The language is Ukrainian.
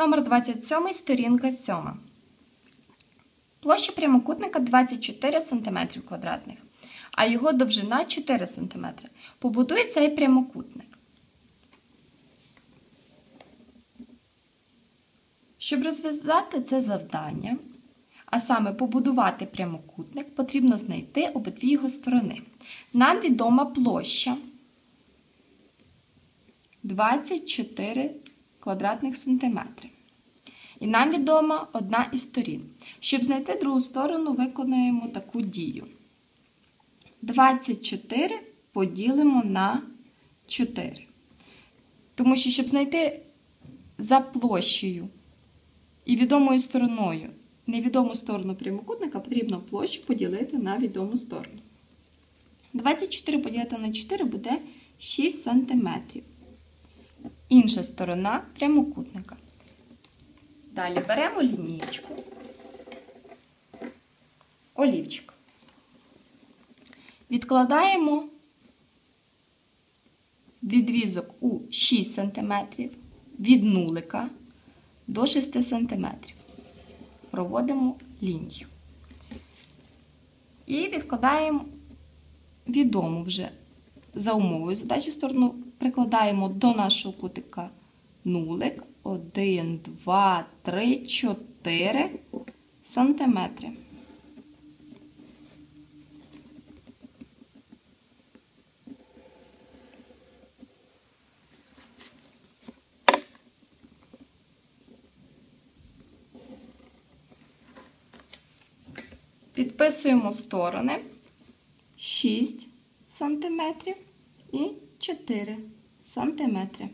Номер 27, сторінка 7. Площа прямокутника 24 см квадратних, а його довжина 4 см. Побудуй цей прямокутник. Щоб розв'язати це завдання, а саме побудувати прямокутник, потрібно знайти обидві його сторони. Нам відома площа 24 квадратних сантиметри. І нам відома одна із сторін. Щоб знайти другу сторону, виконаємо таку дію. 24 поділимо на 4. Тому що, щоб знайти за площею і відомою стороною невідому сторону прямокутника, потрібно площу поділити на відому сторону. 24 поділити на 4 буде 6 см. Інша сторона прямокутника. Далі беремо лінійку, олівчик. Відкладаємо відрізок у 6 см від нулика до 6 см. Проводимо лінію. І відкладаємо відому вже за умовою задачі сторону, прикладаємо до нашого кутика нулик 1, 2, 3, 4 сантиметри. Підписуємо сторони 6 см і 4 см.